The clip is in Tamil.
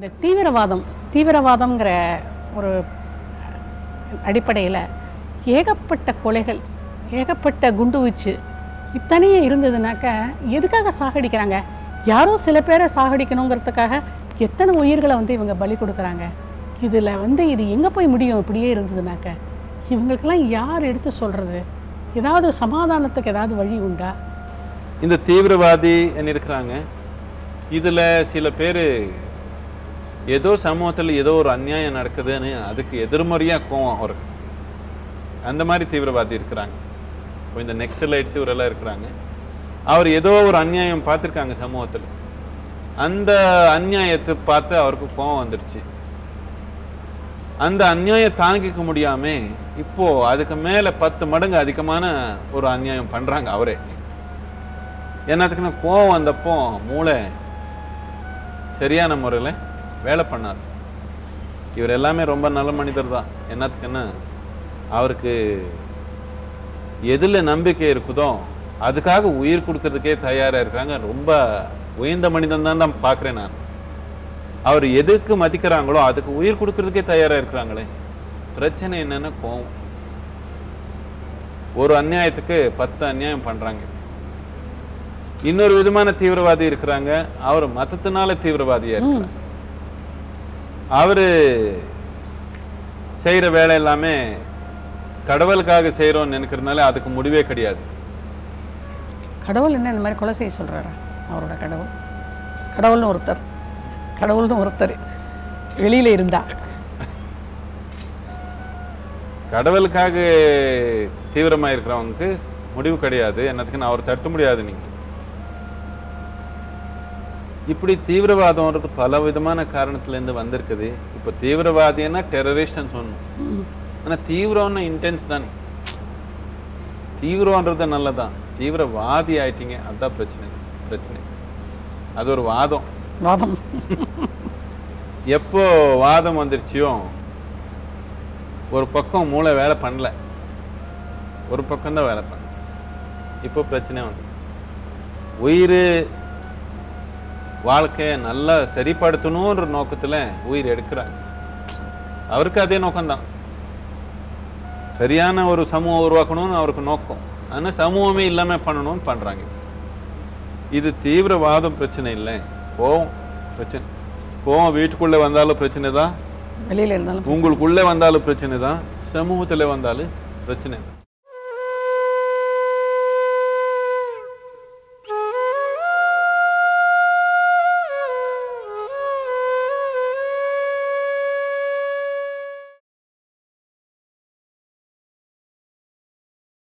இந்த தீவிரவாதம் தீவிரவாதம்ங்கிற ஒரு அடிப்படையில் ஏகப்பட்ட கொலைகள் ஏகப்பட்ட குண்டு வீச்சு இத்தனையே இருந்ததுனாக்க எதுக்காக சாகடிக்கிறாங்க? யாரோ சில பேரை சாகடிக்கணுங்கிறதுக்காக எத்தனை உயிர்களை வந்து இவங்க பலி கொடுக்குறாங்க? இதில் வந்து இது எங்கே போய் முடியும்? இப்படியே இருந்ததுனாக்க இவங்களுக்கெல்லாம் யார் எடுத்து சொல்கிறது ஏதாவது சமாதானத்துக்கு ஏதாவது வழி உண்டா? இந்த தீவிரவாதி இருக்கிறாங்க? இதில் சில பேர் ஏதோ சமூகத்தில் ஏதோ ஒரு அநியாயம் நடக்குதுன்னு அதுக்கு எதிர்மறையாக கோவம் அவருக்கு. அந்த மாதிரி தீவிரவாதி இருக்கிறாங்க. இப்போ இந்த நெக்ஸலைட்ஸ் இவரெல்லாம் இருக்கிறாங்க. அவர் ஏதோ ஒரு அநியாயம் பார்த்துருக்காங்க சமூகத்தில். அந்த அந்நியாயத்தை பார்த்து அவருக்கு கோவம் வந்துடுச்சு. அந்த அந்நியாயம் தாங்கிக்க முடியாம இப்போ அதுக்கு மேல பத்து மடங்கு அதிகமான ஒரு அநியாயம் பண்றாங்க அவரே. என்னத்துக்குன்னா கோவம் வந்தப்போ மூளை சரியான முறையில் வேலை பண்ணாது இவர் எல்லாமே ரொம்ப நல்ல மனிதர் தான். என்னத்துக்குன்னா அவருக்கு எதில் நம்பிக்கை இருக்குதோ அதுக்காக உயிர் கொடுக்கறதுக்கே தயாராக இருக்காங்க. ரொம்ப உயர்ந்த மனிதன் தான் தான் பார்க்குறேன் நான். அவர் எதுக்கு மதிக்கிறாங்களோ அதுக்கு உயிர் கொடுக்கறதுக்கே தயாராக இருக்கிறாங்களே. பிரச்சனை என்னன்னா கோவம். ஒரு அநியாயத்துக்கு பத்து அநியாயம் பண்றாங்க. இன்னொரு விதமான தீவிரவாதி இருக்கிறாங்க. அவர் மதத்தினால தீவிரவாதியா இருக்கிறாங்க அவரு செய்யற வேலை எல்லாமே கடவுளுக்காக செய்யறோம்னு நினைக்கிறதுனால அதுக்கு முடிவே கிடையாது. கடவுள் என்ன இந்த மாதிரி கொலை செய்ய சொல்கிறாரா அவரோட கடவுள். கடவுள்னு ஒருத்தர். கடவுள்னு ஒருத்தர். வெளியில் இருந்தா. கடவுளுக்காக தீவிரமா இருக்கிறவங்களுக்கு முடிவு கிடையாது. என்னத்துக்கு நான் அவர் தட்ட முடியாது நீங்க இப்படி தீவிரவாதம்ன்றது பல விதமான காரணத்துல இருந்து வந்திருக்குது. இப்போ தீவிரவாதின்னா டெரரிஸ்ட்னு சொல்லணும். ஆனா தீவிரம்னு இன்டென்ஸ் தானே. தீவிரம்ன்றது நல்லதான் தீவிரவாதி ஆயிட்டீங்க அதுதான் பிரச்சனை பிரச்சனை. அது ஒரு வாதம். வாதம். எப்போ வாதம் வந்துருச்சியோ ஒரு பக்கம் மூளை வேலை பண்ணல. ஒரு பக்கம் தான் வேலை பண்ண இப்போ பிரச்சனை வந்துருச்சு. உயிர் வாழ்க்கையை நல்லா சரிப்படுத்தணுன்ற நோக்கத்துல உயிர் எடுக்கிறாங்க அவருக்கு அதே நோக்கம்தான். சரியான ஒரு சமூகம் உருவாக்கணும்னு அவருக்கு நோக்கம். ஆனால் சமூகமே இல்லாம பண்ணணும்னு பண்றாங்க. இது தீவிரவாதம் பிரச்சனை இல்லை. கோவம் பிரச்சனை. கோவம் வீட்டுக்குள்ளே வந்தாலும் பிரச்சனை தான் வெளியில் இருந்தாலும் உங்களுக்குள்ளே வந்தாலும் பிரச்சனை தான் சமூகத்தில் வந்தாலும் பிரச்சனை. தான்